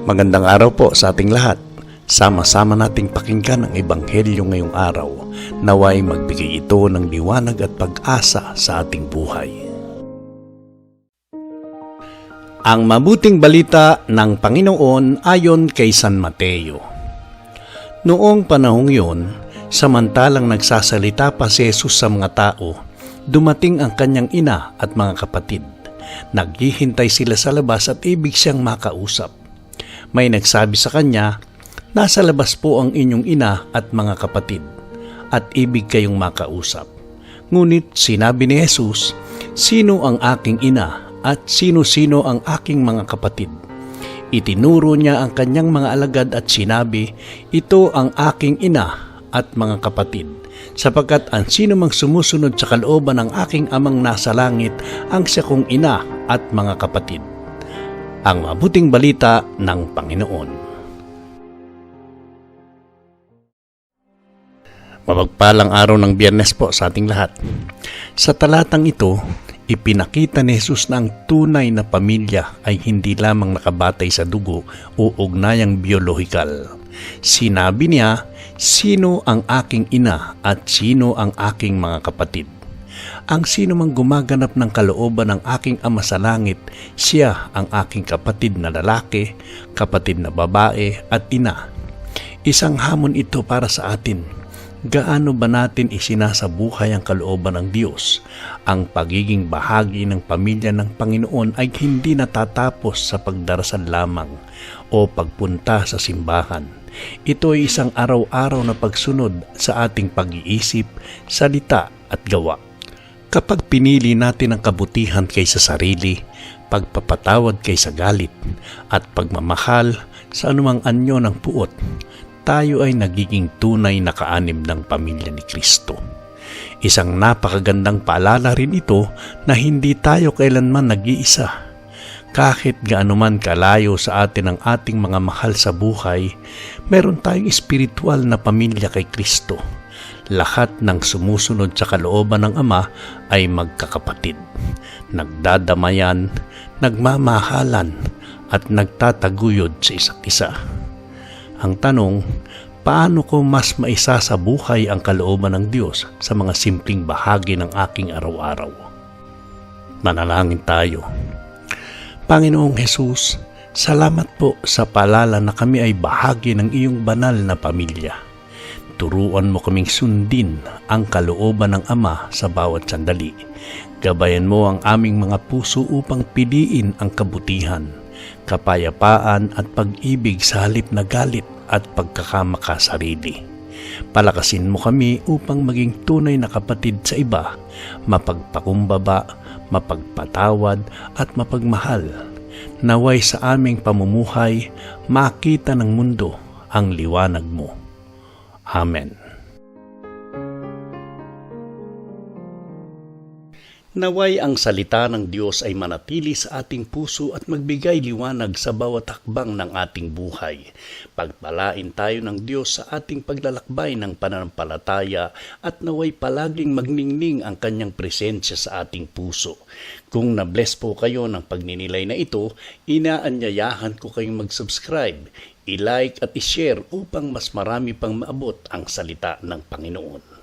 Magandang araw po sa ating lahat. Sama-sama nating pakinggan ang Ebanghelyo ngayong araw. Naway magbigay ito ng liwanag at pag-asa sa ating buhay. Ang mabuting balita ng Panginoon ayon kay San Mateo. Noong panahong yun, samantalang nagsasalita pa si Jesus sa mga tao, dumating ang kanyang ina at mga kapatid. Naghihintay sila sa labas at ibig siyang makausap. May nagsabi sa kanya, Nasa labas po ang inyong ina at mga kapatid, at ibig kayong makausap. Ngunit sinabi ni Jesus, Sino ang aking ina at sino-sino ang aking mga kapatid? Itinuro niya ang kanyang mga alagad at sinabi, Ito ang aking ina at mga kapatid, sapagkat ang sino mang sumusunod sa kalooban ng aking amang nasa langit ang siya kong ina at mga kapatid. Ang mabuting balita ng Panginoon. Mapagpalang araw ng biyernes po sa ating lahat. Sa talatang ito, ipinakita ni Jesus na ang tunay na pamilya ay hindi lamang nakabatay sa dugo o ugnayang biolohikal. Sinabi niya, sino ang aking ina at sino ang aking mga kapatid. Ang sino mang gumaganap ng kalooban ng aking ama sa langit, siya ang aking kapatid na lalaki, kapatid na babae at ina. Isang hamon ito para sa atin gaano ba natin isinasabuhay ang kalooban ng Diyos? Ang pagiging bahagi ng pamilya ng Panginoon ay hindi natatapos sa pagdarasal lamang o pagpunta sa simbahan. Ito ay isang araw-araw na pagsunod sa ating pag-iisip, salita at gawa. Kapag pinili natin ang kabutihan kaysa sarili, pagpapatawad kaysa galit, at pagmamahal sa anumang anyo ng puot, tayo ay nagiging tunay na kaanim ng pamilya ni Kristo. Isang napakagandang paalala rin ito na hindi tayo kailanman nag-iisa. Kahit gaano man kalayo sa atin ang ating mga mahal sa buhay, meron tayong espiritual na pamilya kay Kristo. Lahat ng sumusunod sa kalooban ng Ama ay magkakapatid. Nagdadamayan, nagmamahalan, at nagtataguyod sa isa't isa. Ang tanong, paano ko mas maisasabuhay ang kalooban ng Diyos sa mga simpleng bahagi ng aking araw-araw? Manalangin tayo. Panginoong Hesus, salamat po sa palala na kami ay bahagi ng iyong banal na pamilya. Turuan mo kaming sundin ang kalooban ng Ama sa bawat sandali. Gabayan mo ang aming mga puso upang piliin ang kabutihan kapayapaan at pag-ibig sa halip na galit at pagkakamakasarili. Palakasin mo kami upang maging tunay na kapatid sa iba, mapagpakumbaba, mapagpatawad at mapagmahal. Naway sa aming pamumuhay, makita ng mundo ang liwanag mo. Amen. Naway ang salita ng Diyos ay manatili sa ating puso at magbigay liwanag sa bawat hakbang ng ating buhay. Pagpalain tayo ng Diyos sa ating paglalakbay ng pananampalataya at naway palaging magningning ang kanyang presensya sa ating puso. Kung na-bless po kayo ng pagninilay na ito, inaanyayahan ko kayong mag-subscribe, i-like at i-share upang mas marami pang maabot ang salita ng Panginoon.